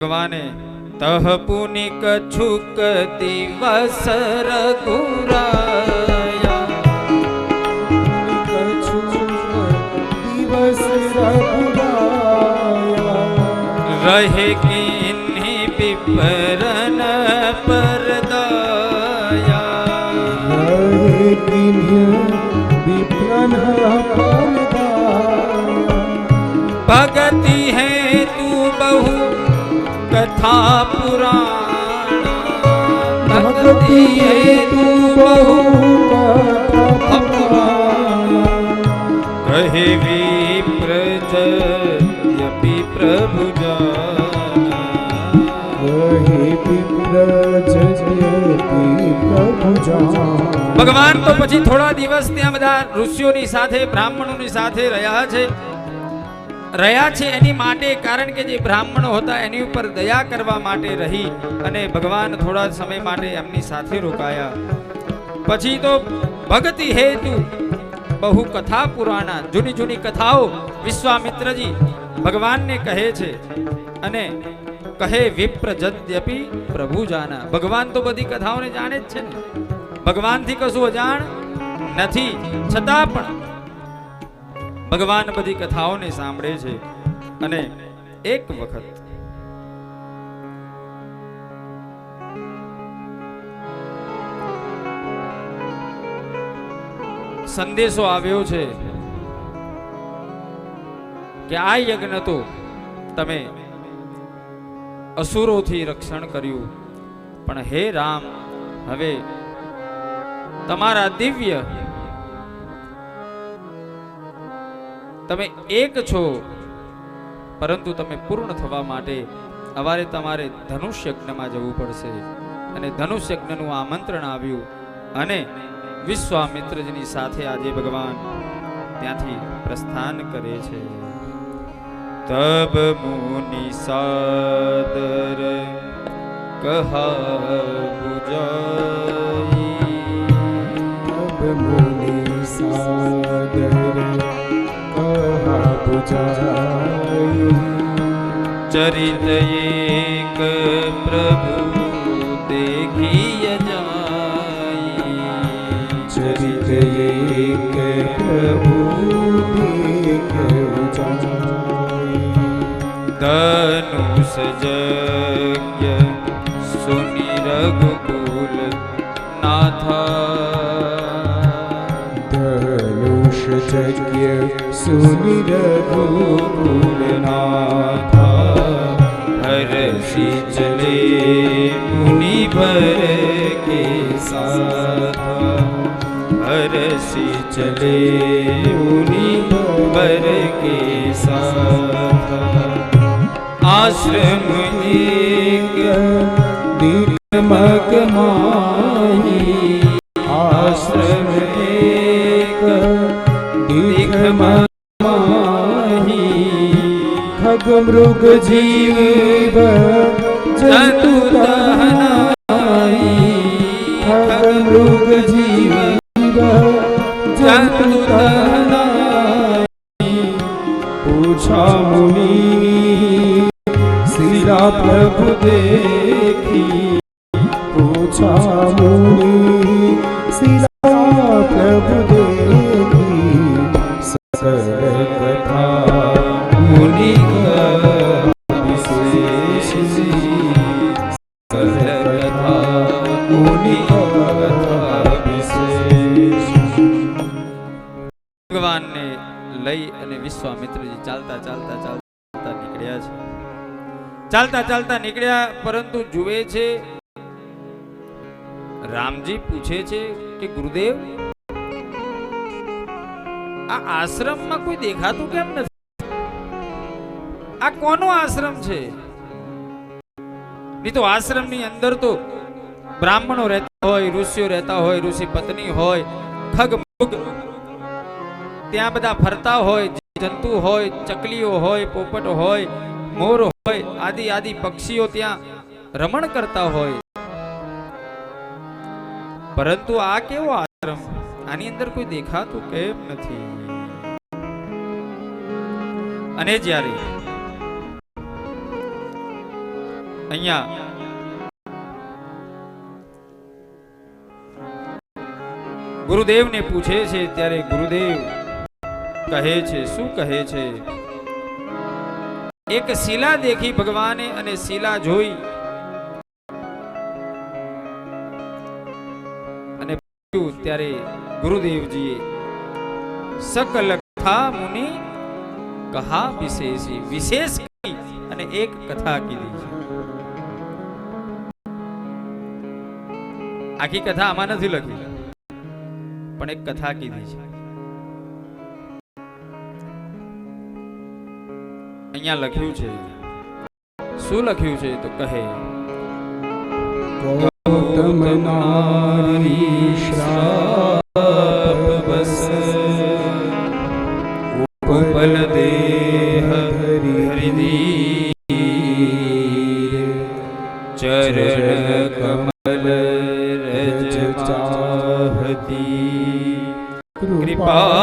ભગવાને તહ પુનિક છુક દિવસ રઘુરાયા હે તું બહુ કહે વિપ્ર પ્રભુ ભગવાન તો પછી થોડા દિવસ ત્યાં બધા ઋષિઓની સાથે બ્રાહ્મણોની સાથે રહ્યા છે. રહ્યા છે એની માટે, કારણ કે જે બ્રાહ્મણો હતા, એની ઉપર દયા કરવા માટે રહી અને ભગવાન થોડા સમય માટે એમની સાથે રોકાયા. પછી તો ભક્તિ હેતુ, બહુ કથા પુરાણા, જૂની જૂની કથાઓ વિશ્વામિત્રજી ભગવાનને કહે છે અને કહે વિપ્ર જદ્યપી પ્રભુ જાના ભગવાન તો બધી કથાઓને જાણે જ છે ને. ભગવાનથી કશું અજાણ નથી. છતાં પણ ભગવાન બધી કથાઓને સાંભળે છે અને એક વખત સંદેશો આવ્યો છે કે આ યજ્ઞ તો તમે અસુરોથી રક્ષણ કર્યું. પણ હે રામ, હવે તમારા દિવ્ય તમે એક છો, પરંતુ તમે પૂર્ણ થવા માટે અવારે તમારે ધનુષ યજ્ઞમાં જવું પડશે. અને ધનુષ યજ્ઞનું આમંત્રણ આવ્યું અને વિશ્વામિત્રજીની સાથે આજે ભગવાન ત્યાંથી પ્રસ્થાન કરે છે. તબ મુનિ સાદર કહા બુજાઈ ચરિત એક પ્રભુ દેખી જાય ચરિત એક પ્રભુ જાય ધનુષ જગ્ય સુનિ રઘુકુલ નાથા ધનુષ જગ્ય સુનિર ભૂલનાથા હરસી ચલે મુનિ ભર કે સાથા હરસી ચલે મુનિ ભર કે સાથા આશ્રમ એક દીર્ઘમગ ખગ મૃગ જીવ જંતુ દહનાઈ ખગ મૃગ જીવ જંતુ દહનાઈ પૂછા મુનિ શિલા પ્રભુ દેખી લઈ અને વિશ્વામિત્રજી ચાલતા ચાલતા ચાલતા નીકળ્યા છે. ચાલતા ચાલતા નીકળ્યા, પરંતુ જુએ છે, રામજી પૂછે છે કે ગુરુદેવ, આ આશ્રમમાં કોઈ દેખાતું કેમ નથી? આ કોનો આશ્રમ છે? નહીં તો આશ્રમની અંદર તો બ્રાહ્મણો રહેતા હોય, ઋષિઓ રહેતા હોય ઋષિ પત્ની હોય ખગ મૃગ ત્યાં બધા ફરતા હોય જંતુ હોય, ચકલીઓ હોય, પોપટ હોય, મોર હોય, આદિ આદિ પક્ષીઓ ત્યાં રમણ કરતા હોય. પરંતુ આ કેવો આશ્રમ? આની અંદર કોઈ દેખાતું કેમ નથી? અને જ્યારે અહીંયા ગુરુદેવને પૂછે છે, ત્યારે ગુરુદેવ કહે છે, શું કહે છે? એક શિલા દેખી ભગવાને અને શિલા જોઈ. અને ત્યારે ગુરુદેવજીએ સકલ કથા મુનિ કહા વિશેષી? વિશેષ અને એક કથા કીધી છે. આખી કથા આમાં નથી લખી, પણ એક કથા કીધી છે. અહીંયા લખ્યું છે. શું લખ્યું છે તો કહે ગૌતમ નારી શ્રાપ બસ. ઉપલ દેહ હરિદી ચરણ કમલ રજ ચાહતી. કૃપા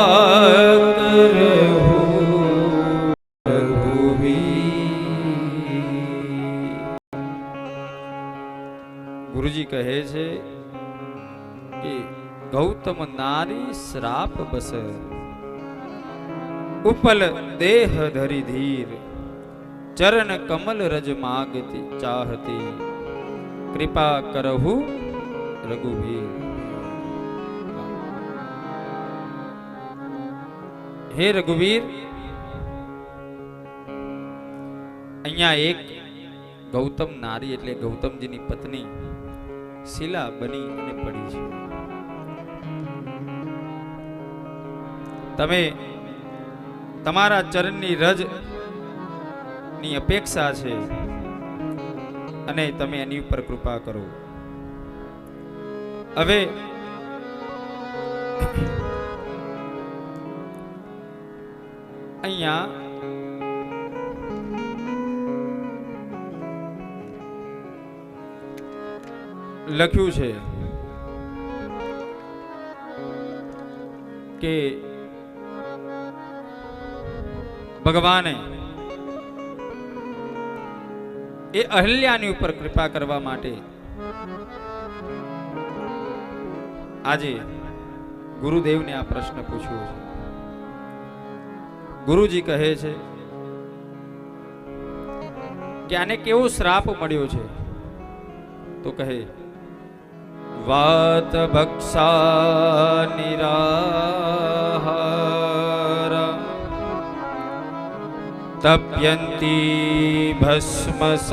ગુરુજી કહે છે કે ગૌતમ નારી શ્રાપ બસ. ઉપલ દેહ ધરી ધીર, ચરણ કમલ રજ માગતી ચાહતી. કૃપા કરહુ રઘુવીર. હે રઘુવીર, અહીંયા એક ગૌતમ નારી એટલે ગૌતમજીની પત્ની. શિલા બની અને પડી છે. તમે તમારા ચરણની રજની અપેક્ષા છે અને તમે એની ઉપર કૃપા કરો. હવે અહીંયા લખ્યું છે કે ભગવાને એ અહલ્યાની ઉપર કૃપા કરવા માટે આજે ગુરુદેવને આ પ્રશ્ન પૂછ્યો છે. ગુરુજી કહે છે કે આને કેવો શ્રાપ મળ્યો છે? તો કહે स्वातभक्षा निराहार। तप्यन्ति भस्मसायिनी।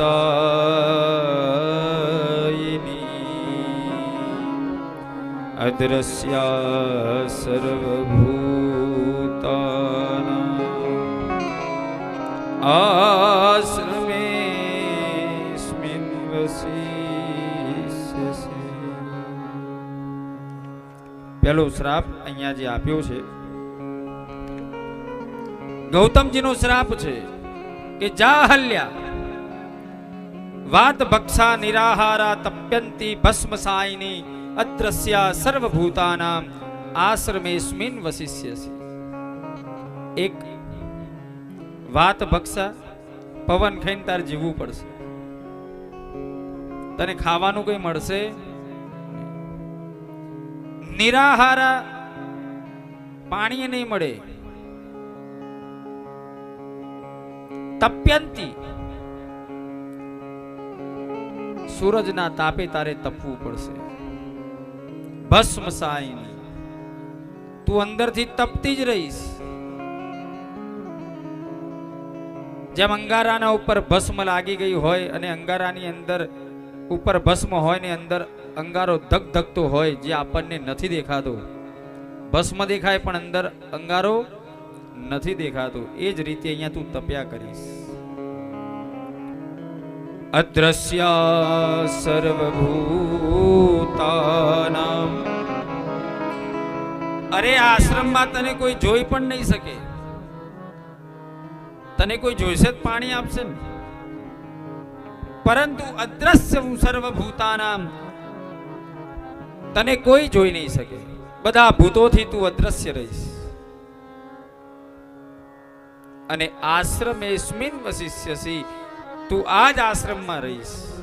अदृश्या सर्वभूता आ પહેલો શ્રાપ અહીંયા જે આપ્યો છે. ગૌતમજીનો શ્રાપ છે કે જાહલ્યા વાત ભક્ષા નિરાહારા તપ્યંતી ભસ્મસાયિની અદ્રશ્યા સર્વભૂતાના આશ્રમેસ્મિન વસિષ્યસી. એક વાત ભક્ષા પવન ખાઈને તાર જીવવું પડશે. તને ખાવાનું કઈ મળશે? નિરાહારા પાણી નહીં મળે. તપ્યંતી. સૂરજના તાપે તારે તપવું પડશે. ભસ્મ સાયની તું અંદરથી તપતી જ રહીશ. જેમ અંગારાના ઉપર ભસ્મ લાગી ગઈ હોય અને અંગારાની અંદર ઉપર ભસ્મ હોય ને અંદર અંગારો ધક ધકતો હોય જે આપણને નથી દેખાતો. ભસ્મ દેખાય પણ અંદર અંગારો નથી દેખાતો. એ જ રીતે અહીંયા તું તપ્યા કરીશ. અદ્રશ્ય સર્વભૂતાનામ. અરે આશ્રમમાં તને કોઈ જોઈ પણ નહીં શકે. તને કોઈ જોઈશે જ પાણી આપશે ને? પરંતુ અદ્રશ્ય હું સર્વભૂતાનામ. તને કોઈ જોઈ નહીં શકે. બધા ભૂતોથી તું અદ્રશ્ય રહીશ. અને આશ્રમેસ્મિન વસિષ્યસી તું આ જ આશ્રમમાં રહીશ.